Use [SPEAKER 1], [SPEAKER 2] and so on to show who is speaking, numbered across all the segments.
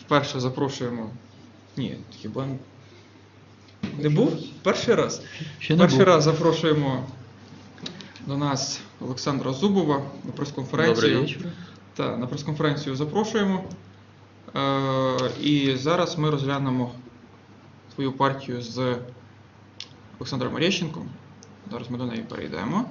[SPEAKER 1] Вперше запрошуємо. Ні, хіба не був? Перший раз.
[SPEAKER 2] Ще не
[SPEAKER 1] Перший
[SPEAKER 2] був.
[SPEAKER 1] раз запрошуємо до нас Олександра Зубова на прес-конференцію. Так, на прес-конференцію запрошуємо. Е, і зараз ми розглянемо твою партію з Олександром Орєщенком. Зараз ми до неї перейдемо.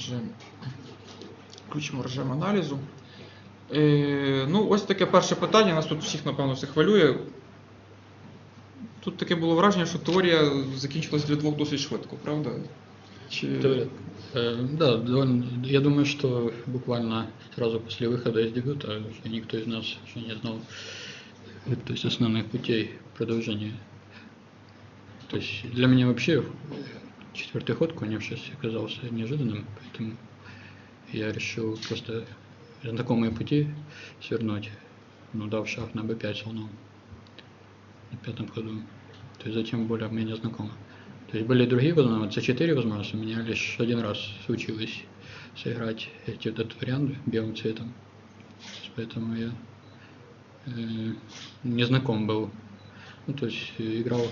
[SPEAKER 1] отже, включимо режим аналізу. Е, ну, ось таке перше питання. Нас тут всіх, напевно, все хвилює. Тут таке було враження, що теорія закінчилась для двох досить швидко, правда? Чи...
[SPEAKER 2] Теория. Э, Да, довольно, я думаю, что буквально сразу после выхода из дебюта уже никто из нас еще не знал э, то есть основных путей продолжения. То есть для меня вообще э, четвертый ход коневшись оказался неожиданным, поэтому я решил просто знакомые пути свернуть, ну, дав шаг на b5 слоном на пятом ходу. То есть затем более-менее знакомо. То есть были другие возможности, c4 возможности, у меня лишь один раз случилось сыграть эти, этот вариант белым цветом. Поэтому я э, не знаком был. Ну, то есть э, играл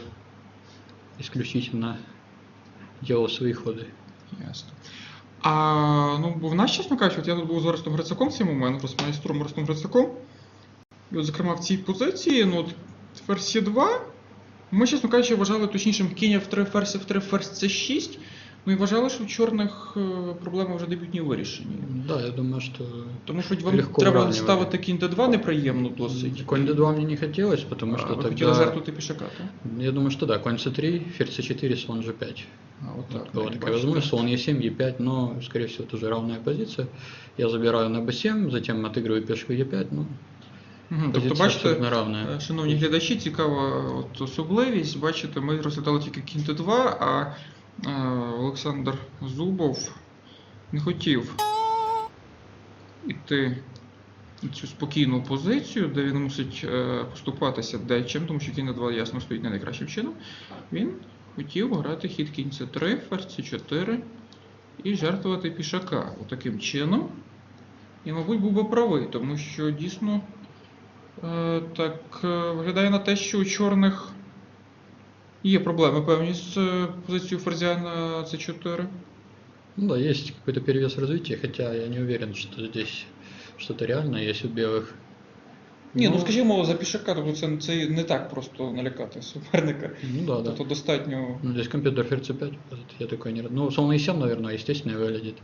[SPEAKER 2] исключительно, свои ходы.
[SPEAKER 1] Ясно. А ну, бо в нас, чесно кажучи, от я тут був з Орестом Грицаком в цей момент, просто майстром Орестом Грицаком. І от, зокрема, в цій позиції, ну, от ферзь 2 ми, чесно кажучи, вважали точнішим кінь F3, ферзь F3, ферзь C6. Ну і вважали, що в чорних е, проблеми вже дебютні вирішені.
[SPEAKER 2] Да, я думаю, что
[SPEAKER 1] Тому що вам
[SPEAKER 2] Легко
[SPEAKER 1] треба
[SPEAKER 2] вравнювати.
[SPEAKER 1] ставити кінь d2 неприємно досить.
[SPEAKER 2] конь d2 мне не хотелось, потому
[SPEAKER 1] А,
[SPEAKER 2] что
[SPEAKER 1] ви
[SPEAKER 2] тогда...
[SPEAKER 1] хотіли жертвувати пішака, так?
[SPEAKER 2] Я думаю, что да, конь c3, ферзь c4, слон g5.
[SPEAKER 1] А, от
[SPEAKER 2] Вот
[SPEAKER 1] так.
[SPEAKER 2] была
[SPEAKER 1] навіть
[SPEAKER 2] такая
[SPEAKER 1] бачите.
[SPEAKER 2] возможность, слон e7, e5, но, скорее всего, тоже равная позиция. Я забираю на b7, затем отыгрываю пешку e5, ну,
[SPEAKER 1] Мгм, Тобто,
[SPEAKER 2] позиция
[SPEAKER 1] бачите,
[SPEAKER 2] абсолютно равная.
[SPEAKER 1] Е, Шановні глядачі, цікава от особливість. Бачите, ми розглядали тільки кінь Т2, а е, Олександр Зубов не хотів іти на цю спокійну позицію, де він мусить е, поступатися дечим, тому що кінь на 2 ясно стоїть не найкращим чином. Він хотів грати хід кінь С3, ферзь С4 і жертвувати пішака таким чином. І, мабуть, був би правий, тому що дійсно. Е, Так, е, виглядає на те, що у чорних є проблеми певні з е, позицією ферзя на c4.
[SPEAKER 2] Ну да, есть какой-то перевес в развитии, хотя я не уверен, что здесь что-то реальное есть у белых.
[SPEAKER 1] Ні, ну скажімо, за пішака, тобто це, це не так просто налякати суперника.
[SPEAKER 2] Ну да, да.
[SPEAKER 1] Тобто достатньо.
[SPEAKER 2] Ну, здесь компьютер ферзь c5, вот я такой не... рад- Ну, слон e7, наверное, естественно, выглядит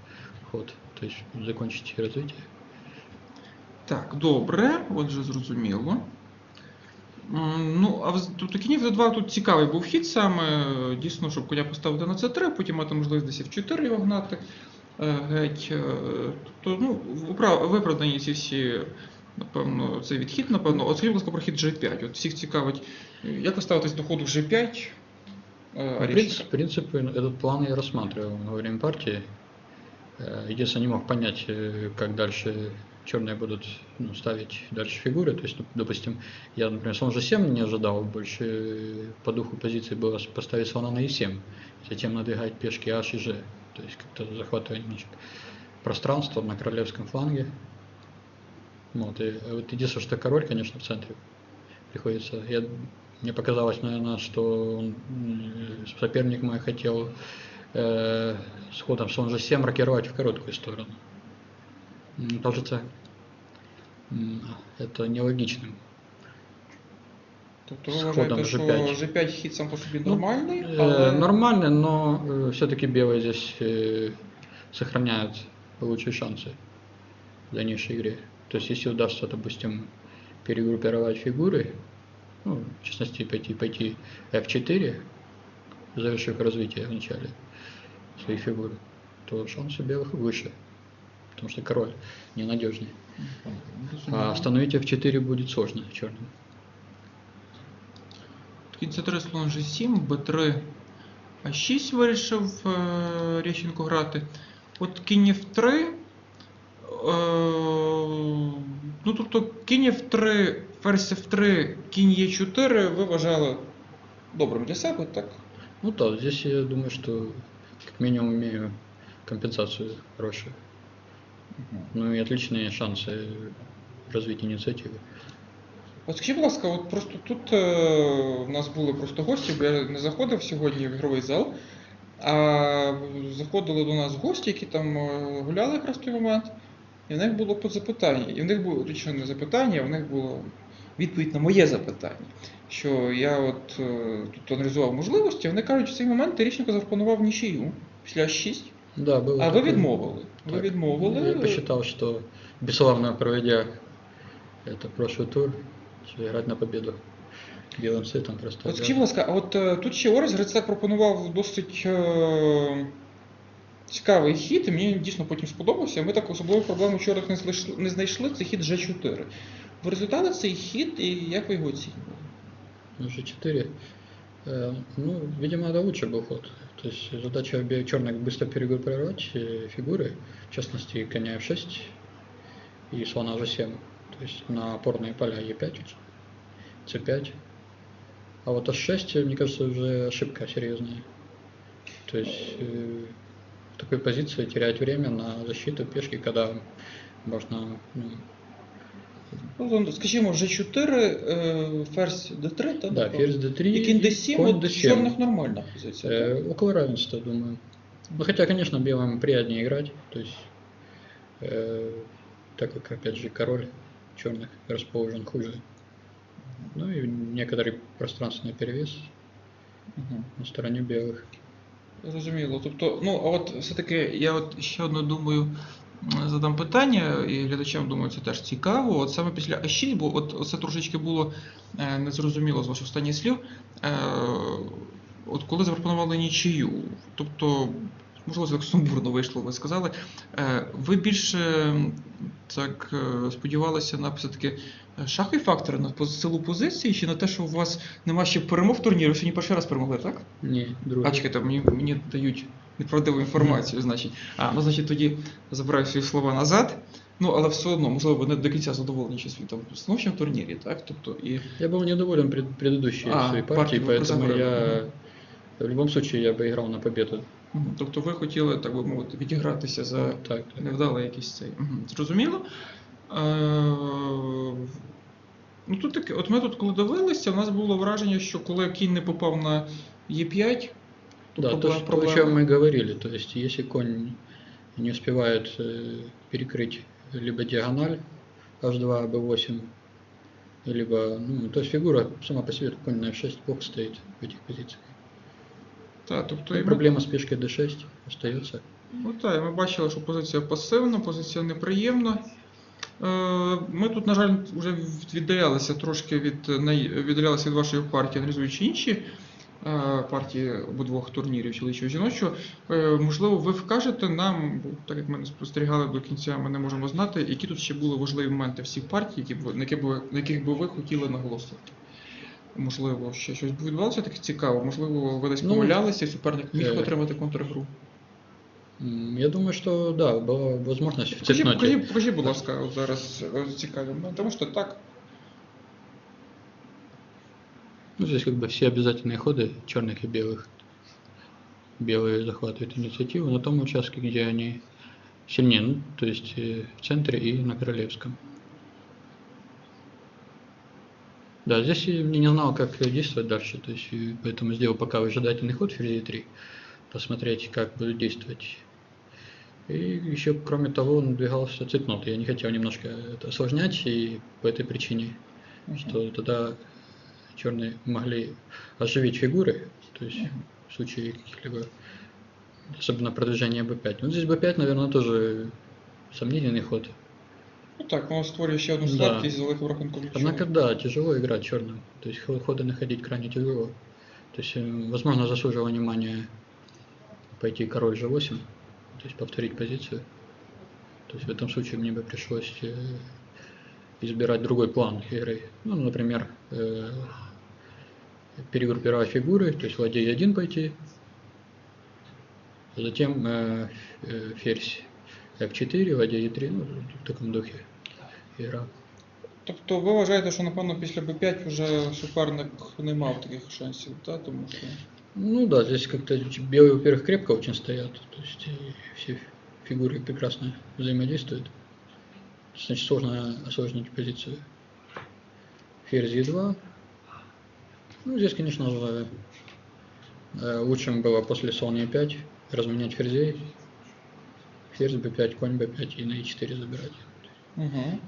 [SPEAKER 2] ход. То есть закончить развитие.
[SPEAKER 1] Так, добре, отже, зрозуміло. М, Ну, а вз- тобто кінь f2 тут цікавий був хід саме, е, дійсно, щоб коня поставити на c3, потім мати можливість десь f4 його гнати. е, Геть. е, Тобто, ну, впра- виправдані ці всі, напевно, цей відхід, напевно. От скажіть, будь ласка, про хід G5. От всіх цікавить, е, як ви ставитесь до ходу G5? е,
[SPEAKER 2] В
[SPEAKER 1] Орішника?
[SPEAKER 2] принципе, в принципе, этот план я рассматривал во время партии. Э, Единственное, не мог понять, э, как дальше черные будут ну, ставить дальше фигуры. То есть, ну, допустим, я, например, слон g7 не ожидал, больше э, по духу позиции было поставить слона на e7, затем надвигать пешки h и g. То есть как-то захватывать немножко пространство на королевском фланге. Вот, и э, вот единственное, что король, конечно, в центре приходится. Я, мне показалось, наверное, что он, м, соперник мой хотел э, с ходом слон g7 рокировать в короткую сторону. М, Кажется, м, это нелогичным.
[SPEAKER 1] Тобто ви
[SPEAKER 2] з
[SPEAKER 1] вважаєте,
[SPEAKER 2] ходом
[SPEAKER 1] що
[SPEAKER 2] G5.
[SPEAKER 1] G5 хід сам по собі
[SPEAKER 2] Ну,
[SPEAKER 1] нормальний,
[SPEAKER 2] Э,
[SPEAKER 1] але...
[SPEAKER 2] Нормально, но все-таки белые здесь э, сохраняют лучшие шансы в дальнейшей игре. То есть, если удастся, допустим, перегруппировать фигуры, ну, в частности, пойти, пойти F4, завершив развитие в начале своей фигуры, то шансы белых выше. Потому что король ненадежнее. А остановить F4 будет сложно черным.
[SPEAKER 1] Кінь С3, слон G7, Б3, А6 вирішив е, Рєщенко грати. От кінь F3. Е, ну, тобто кінь F3, ферзь F3, кінь Е4 ви вважали добрим для себе, так?
[SPEAKER 2] Ну да, здесь я думаю, что как минимум имею компенсацию хорошую. Ну и отличные шансы развить инициативы.
[SPEAKER 1] От скажіть, будь ласка, от просто тут е, в нас були просто гості, бо я не заходив сьогодні в ігровий зал, а заходили до нас гості, які там е, гуляли якраз в той момент, і в них було по запитання. І в них було точно не запитання, а в них було відповідь на моє запитання. Що я от е, тут аналізував можливості, вони кажуть, в цей момент Терещенко запропонував нічию після H6,
[SPEAKER 2] Да, было
[SPEAKER 1] а ви
[SPEAKER 2] такое.
[SPEAKER 1] відмовили. Ви
[SPEAKER 2] Так.
[SPEAKER 1] відмовили.
[SPEAKER 2] Я посчитал, что бесславно проведя это прошлый тур, что играть на победу белым цветом просто.
[SPEAKER 1] От скажіть, будь ласка, а от е, тут ще Орес Грицак пропонував досить е, цікавий хід, і мені він дійсно потім сподобався. Ми так особливих проблем у чорних не знайшли, не знайшли це хід G4. Ви розглядали цей хід і як ви його оцінювали?
[SPEAKER 2] Ну, G4. Э, Ну, видимо, это лучше был ход. То есть задача черных быстро перегруппировать э, фигуры, в частности, коня F6 и слона G7. То есть на опорные поля E5, C5. А вот H6, мне кажется, уже ошибка серьезная. То есть э, в такой позиции терять время на защиту пешки, когда можно ну,
[SPEAKER 1] Ну, то, скажімо, G4, е, ферзь D3, та,
[SPEAKER 2] да,
[SPEAKER 1] напевно.
[SPEAKER 2] ферзь D3
[SPEAKER 1] і кінь
[SPEAKER 2] и
[SPEAKER 1] D7,
[SPEAKER 2] конь
[SPEAKER 1] от
[SPEAKER 2] D7.
[SPEAKER 1] чорних нормальна позиція. так?
[SPEAKER 2] Э, около равенства, думаю. Ну, хотя, конечно, белым приятнее играть. То есть, э, так как, опять же, король черных расположен хуже. Ну и некоторый пространственный перевес
[SPEAKER 1] Мгм.
[SPEAKER 2] на стороне белых.
[SPEAKER 1] Зрозуміло. Тобто, ну, а от все-таки я от ще одно думаю, м, задам питання, і глядачам думаю, це теж цікаво. От саме після А6, бо от це трошечки було е, незрозуміло з ваших останніх слів. Е, от коли запропонували нічию, тобто, можливо, це так сумбурно вийшло, ви сказали. Е, ви більше так сподівалися на все-таки шахові фактори, на силу позиції, чи на те, що у вас нема ще перемог в турнірі, ви сьогодні перший раз перемогли, так?
[SPEAKER 2] Не, другой.
[SPEAKER 1] А чекайте, мені, мені дають неправдиву інформацію, значить. А, ну значить тоді забираю свої слова назад. Ну, але все одно, можливо, ви не до кінця задоволені ще світом становищем в турнірі, так? Тобто, і
[SPEAKER 2] Я был недоволен пред, предыдущей
[SPEAKER 1] А,
[SPEAKER 2] своей
[SPEAKER 1] партии
[SPEAKER 2] партией,
[SPEAKER 1] вы
[SPEAKER 2] поэтому
[SPEAKER 1] закрыли.
[SPEAKER 2] я в любом случае я бы играл на победу.
[SPEAKER 1] мгм, тобто ви хотіли, так би мовити, відігратися за
[SPEAKER 2] Так, так.
[SPEAKER 1] невдалий якийсь цей. Мгм, Зрозуміло. Е, Ну, тут таке, от ми тут, коли дивилися, у нас було враження, що коли кінь не попав на Е5, то
[SPEAKER 2] Да, то,
[SPEAKER 1] проблема-
[SPEAKER 2] что- то, о чем мы говорили, то есть если конь не успевает э, перекрыть либо диагональ h2, b8, либо, ну, то есть фигура сама по себе, конь на f6 плохо стоит в этих позициях.
[SPEAKER 1] та, тобто,
[SPEAKER 2] И
[SPEAKER 1] і ми-
[SPEAKER 2] проблема с пешкой d6 остается.
[SPEAKER 1] Ну так, і ми бачили, що позиція пасивна, позиція неприємна. Е, Ми тут, на жаль, вже віддалялися трошки від, най- віддалялися від вашої партії, аналізуючи інші е, Партії обидвох турнірів чоловічого і жіночого. Е, Можливо, ви вкажете нам, бо так як ми не спостерігали до кінця, ми не можемо знати, які тут ще були важливі моменти всіх партій, які б на, які б на яких би ви хотіли наголосити. Можливо, ще щось відбувалося таке цікаво, можливо, ви десь
[SPEAKER 2] Ну,
[SPEAKER 1] помилялися, і суперник міг
[SPEAKER 2] е,
[SPEAKER 1] отримати контргру.
[SPEAKER 2] Я думаю, что да, была возможность в
[SPEAKER 1] Покажіть,
[SPEAKER 2] цепноте.
[SPEAKER 1] покажіть, покажіть, будь ласка, зараз е, цікаві тому що так.
[SPEAKER 2] Ну, здесь как бы все обязательные ходы черных и белых. Белые захватывают инициативу на том участке, где они сильнее, ну, то есть э, в центре и на Королевском. Да, здесь я не знал, как действовать дальше, то есть поэтому сделал пока выжидательный ход в ферзь 3 посмотреть, как будет действовать. И еще, кроме того, он двигался цепнот. Я не хотел немножко это осложнять, и по этой причине, что тогда черные могли оживить фигуры, то есть в случае каких-либо, особенно продвижения b5. Ну, здесь b5, наверное, тоже сомнительный ход.
[SPEAKER 1] Ну так, воно створює ще одну
[SPEAKER 2] Да.
[SPEAKER 1] слабкість з великим рахунком нічого.
[SPEAKER 2] Однако, да, тяжело играть черным. То есть хо- ходы находить крайне тяжело. То есть, э, возможно, заслуживало внимания пойти король g8, то есть повторить позицию. То есть в этом случае мне бы пришлось э, избирать другой план игры. Ну, например, э, перегруппировать фигуры, то есть ладьей 1 пойти, а затем э, э, ферзь f4, ладья e3, ну, в таком духе игра.
[SPEAKER 1] Тобто ви вважаєте, що напевно після Б5 вже суперник не мав таких шансів, та? тому що.
[SPEAKER 2] Ну да, здесь как-то белые, во-первых, крепко очень стоят, то есть и все фигуры прекрасно взаимодействуют. Значит, сложно осложнить позицию. Ферзь Е2. ну, здесь, конечно, э, э, лучше было после слон Е5 разменять ферзей. Ферзь b5, конь b5 и на e4 забирать.
[SPEAKER 1] Угу.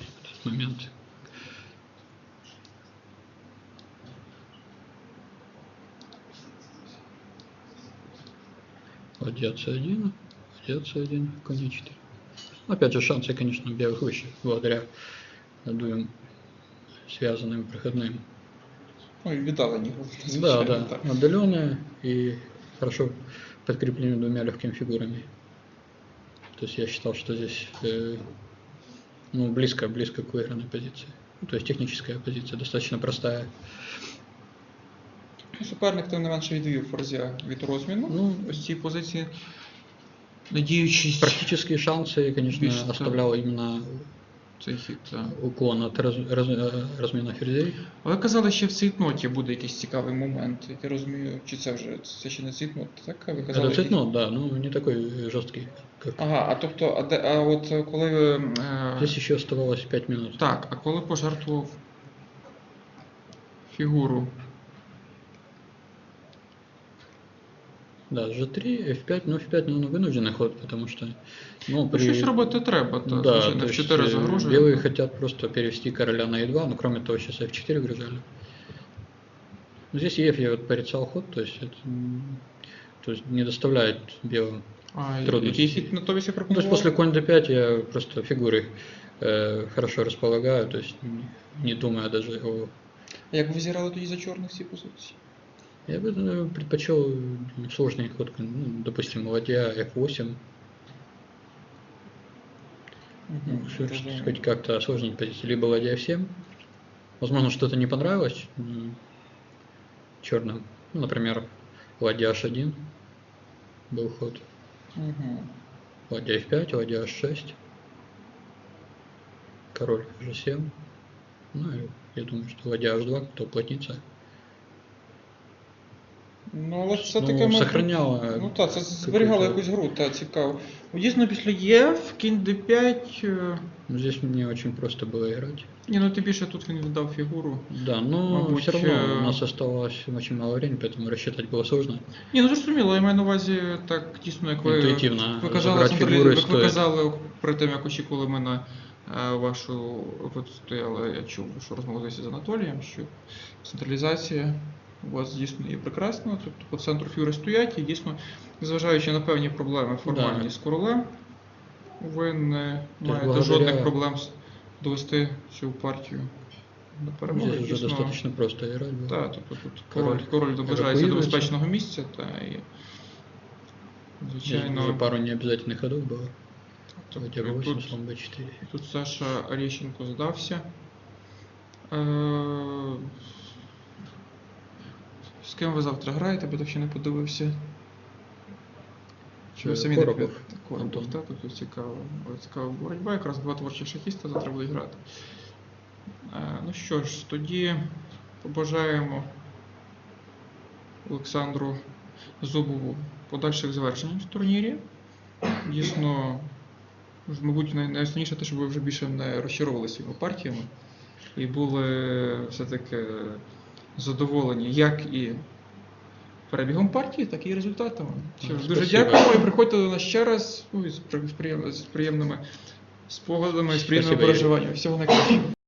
[SPEAKER 2] Этот момент. Ладья c1, ладья c1, конь e4. Опять же, шансы, конечно, белых выше, благодаря двум связанным проходным.
[SPEAKER 1] Ну і віддалені
[SPEAKER 2] Да,
[SPEAKER 1] звичайно,
[SPEAKER 2] да,
[SPEAKER 1] так.
[SPEAKER 2] отдаленные и хорошо подкреплены двумя легкими фигурами. То есть я считал, что здесь э, ну, близко, близко к выигранной позиции. Ну, то есть техническая позиция достаточно простая.
[SPEAKER 1] Ну, Суперник тим не менше відвів ферзя від розміну.
[SPEAKER 2] Ну,
[SPEAKER 1] Ось цій позиції. Надіючись
[SPEAKER 2] Практические шансы, конечно,
[SPEAKER 1] Видишь, да.
[SPEAKER 2] оставлял именно
[SPEAKER 1] цей хід. так.
[SPEAKER 2] уклон от роз, роз, размена ферзей.
[SPEAKER 1] Але казали, що в цейтноті буде якийсь цікавий момент. Я розумію, чи це вже це ще не цейтнот, так? Ви казали,
[SPEAKER 2] це
[SPEAKER 1] якийсь-
[SPEAKER 2] так, да, ну не такий жорсткий.
[SPEAKER 1] Ага, а тобто, а, де, а от коли е,
[SPEAKER 2] Здесь ще оставалось 5 минут.
[SPEAKER 1] Так, а коли пожертвував фігуру.
[SPEAKER 2] Да, G3, F5, ну F5, ну, вынужденный ход, потому что, ну,
[SPEAKER 1] Ну,
[SPEAKER 2] при...
[SPEAKER 1] щось робити треба, та,
[SPEAKER 2] Да,
[SPEAKER 1] звичайно,
[SPEAKER 2] то
[SPEAKER 1] в
[SPEAKER 2] есть
[SPEAKER 1] 4
[SPEAKER 2] э,
[SPEAKER 1] загрожує.
[SPEAKER 2] белые хотят просто перевести короля на e2, но кроме того сейчас f4 угрожали. Ну, Здесь Еф я вот порицал ход, то есть это м, то есть не доставляет белым.
[SPEAKER 1] А,
[SPEAKER 2] трудності.
[SPEAKER 1] який хід натомість я
[SPEAKER 2] Ну, то
[SPEAKER 1] пропонував?
[SPEAKER 2] есть после конь d5 я просто фигуры э, хорошо располагаю, то есть не- не думая даже о...
[SPEAKER 1] А Як ви зіграли тоді за чорних ці позиції?
[SPEAKER 2] Я бы предпочел сложный ход, ну, допустим, ладья f8,
[SPEAKER 1] Угу,
[SPEAKER 2] Ну, чтобы хоть как-то осложнить позицию. Либо ладья f7. Возможно, что-то не понравилось черным. Ну, например, ладья h1 был ход.
[SPEAKER 1] Угу.
[SPEAKER 2] Ладья f5, ладья h6. Король g7. Ну, я думаю, что ладья h2 то уплотнится.
[SPEAKER 1] Ну, але це таке
[SPEAKER 2] Ну,
[SPEAKER 1] ми-
[SPEAKER 2] сохраняла
[SPEAKER 1] Ну так, це зберігало
[SPEAKER 2] какую-то-
[SPEAKER 1] якусь гру, так, цікаво. Ну, Дійсно, після ЄФ, кінь Д5. е,
[SPEAKER 2] Ну, Здесь мне очень просто было играть.
[SPEAKER 1] Ні, ну тим більше тут він віддав фігуру.
[SPEAKER 2] Да, но
[SPEAKER 1] Мабуть,
[SPEAKER 2] все равно
[SPEAKER 1] э,
[SPEAKER 2] у нас оставалось очень мало времени, поэтому рассчитать было сложно.
[SPEAKER 1] Ні, ну зрозуміло, я маю на увазі так дійсно, як ви,
[SPEAKER 2] Інтуїтивно
[SPEAKER 1] ви казали,
[SPEAKER 2] забрати
[SPEAKER 1] централі-
[SPEAKER 2] фігури
[SPEAKER 1] як ви
[SPEAKER 2] стоїть.
[SPEAKER 1] казали при тим, як очікували ми на е, вашу ви стояли, я чув, що розмовилися з Анатолієм, що централізація у вас дійсно є прекрасна, тобто по центру фігури стоять і дійсно, незважаючи на певні проблеми формальні
[SPEAKER 2] Да.
[SPEAKER 1] з королем, ви не
[SPEAKER 2] Тобто
[SPEAKER 1] маєте
[SPEAKER 2] благодаря-
[SPEAKER 1] жодних проблем з- довести цю партію до перемоги.
[SPEAKER 2] Здесь уже
[SPEAKER 1] Дійсно,
[SPEAKER 2] достаточно просто играть было.
[SPEAKER 1] Так, тобто тут
[SPEAKER 2] Король
[SPEAKER 1] король, король доближається до
[SPEAKER 2] евакуюється.
[SPEAKER 1] безпечного місця, та і
[SPEAKER 2] Здесь
[SPEAKER 1] звичайно.
[SPEAKER 2] уже пару необязательных ходов было.
[SPEAKER 1] тобто,
[SPEAKER 2] Ладья b8,
[SPEAKER 1] тут,
[SPEAKER 2] слон b4.
[SPEAKER 1] тут Саша Орещенко здався. з ким ви завтра граєте, бо так ще не подивився. Чи ви
[SPEAKER 2] Е,
[SPEAKER 1] самі
[SPEAKER 2] Коробов.
[SPEAKER 1] не? Коробов, так, тобто цікаво. Цікава боротьба, якраз два творчих шахіста завтра будуть грати. Е, ну що ж, тоді побажаємо Олександру Зубову подальших звершень в турнірі. Дійсно, мабуть, най- найосновніше те, щоб ви вже більше не розчаровувалися його партіями і були все-таки задоволені як і перебігом партії, так і результатами. Що ж, дуже дякуємо і приходьте до нас ще раз ну, з, при- з приєм- з приємними спогадами, з приємними переживаннями. Всього найкращого.